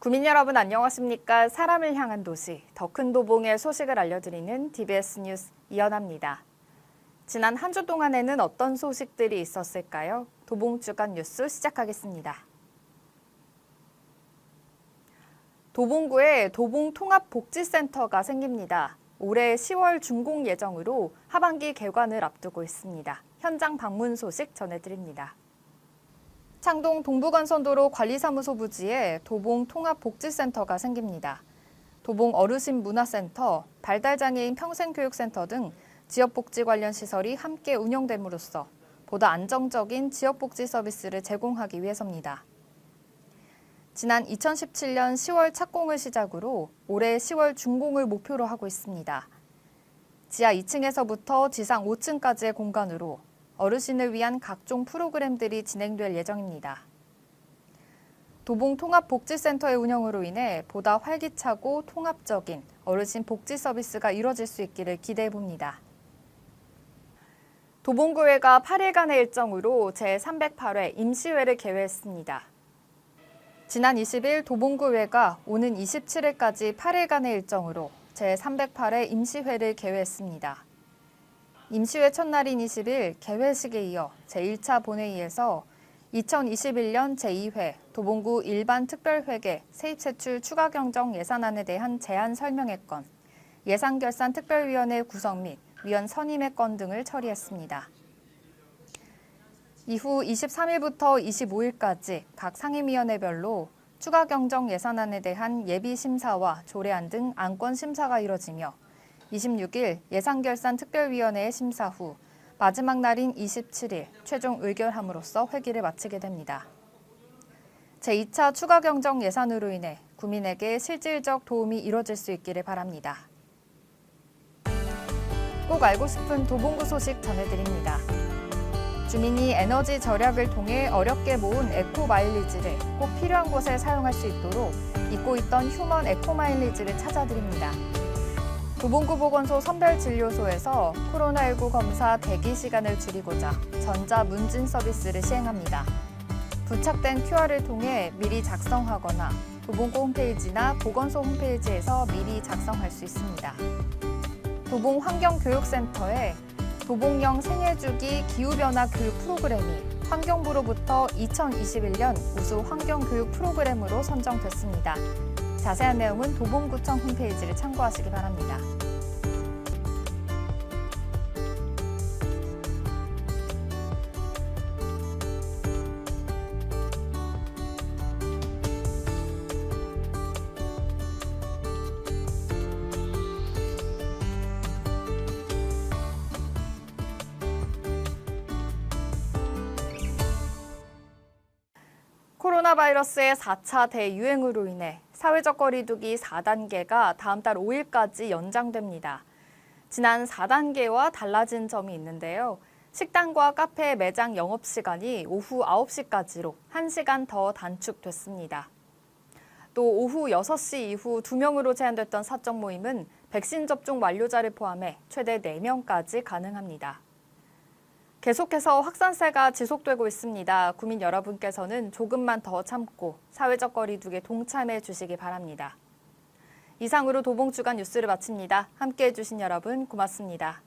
구민 여러분 안녕하십니까? 사람을 향한 도시 더 큰 도봉의 소식을 알려드리는 DBS 뉴스 이연아입니다. 지난 한 주 동안에는 어떤 소식들이 있었을까요? 도봉 주간 뉴스 시작하겠습니다. 도봉구에 도봉통합복지센터가 생깁니다. 올해 10월 준공 예정으로 하반기 개관을 앞두고 있습니다. 현장 방문 소식 전해드립니다. 창동 동부간선도로 관리사무소 부지에 도봉 통합복지센터가 생깁니다. 도봉 어르신 문화센터, 발달장애인 평생교육센터 등 지역복지 관련 시설이 함께 운영됨으로써 보다 안정적인 지역복지 서비스를 제공하기 위해서입니다. 지난 2017년 10월 착공을 시작으로 올해 10월 준공을 목표로 하고 있습니다. 지하 2층에서부터 지상 5층까지의 공간으로 어르신을 위한 각종 프로그램들이 진행될 예정입니다. 도봉 통합복지센터의 운영으로 인해 보다 활기차고 통합적인 어르신 복지 서비스가 이뤄질 수 있기를 기대해 봅니다. 도봉구회가 8일간의 일정으로 제308회 임시회를 개회했습니다. 지난 20일 도봉구회가 오는 27일까지 8일간의 일정으로 제308회 임시회를 개회했습니다. 임시회 첫날인 20일 개회식에 이어 제1차 본회의에서 2021년 제2회 도봉구 일반 특별회계 세입세출 추가 경정 예산안에 대한 제안 설명의 건, 예산결산 특별위원회 구성 및 위원 선임의 건 등을 처리했습니다. 이후 23일부터 25일까지 각 상임위원회별로 추가 경정 예산안에 대한 예비 심사와 조례안 등 안건 심사가 이뤄지며 26일 예산결산 특별위원회의 심사 후 마지막 날인 27일 최종 의결함으로써 회기를 마치게 됩니다. 제2차 추가 경정 예산으로 인해 구민에게 실질적 도움이 이뤄질 수 있기를 바랍니다. 꼭 알고 싶은 도봉구 소식 전해드립니다. 주민이 에너지 절약을 통해 어렵게 모은 에코 마일리지를 꼭 필요한 곳에 사용할 수 있도록 잊고 있던 휴먼 에코 마일리지를 찾아드립니다. 도봉구 보건소 선별진료소에서 코로나19 검사 대기 시간을 줄이고자 전자 문진 서비스를 시행합니다. 부착된 QR을 통해 미리 작성하거나 도봉구 홈페이지나 보건소 홈페이지에서 미리 작성할 수 있습니다. 도봉 환경교육센터에 도봉형 생애주기 기후변화 교육 프로그램이 환경부로부터 2021년 우수 환경교육 프로그램으로 선정됐습니다. 자세한 내용은 도봉구청 홈페이지를 참고하시기 바랍니다. 코로나 바이러스의 4차 대유행으로 인해 사회적 거리두기 4단계가 다음 달 5일까지 연장됩니다. 지난 4단계와 달라진 점이 있는데요. 식당과 카페 매장 영업 시간이 오후 9시까지로 1시간 더 단축됐습니다. 또 오후 6시 이후 2명으로 제한됐던 사적 모임은 백신 접종 완료자를 포함해 최대 4명까지 가능합니다. 계속해서 확산세가 지속되고 있습니다. 구민 여러분께서는 조금만 더 참고 사회적 거리두기에 동참해 주시기 바랍니다. 이상으로 도봉주간 뉴스를 마칩니다. 함께해 주신 여러분 고맙습니다.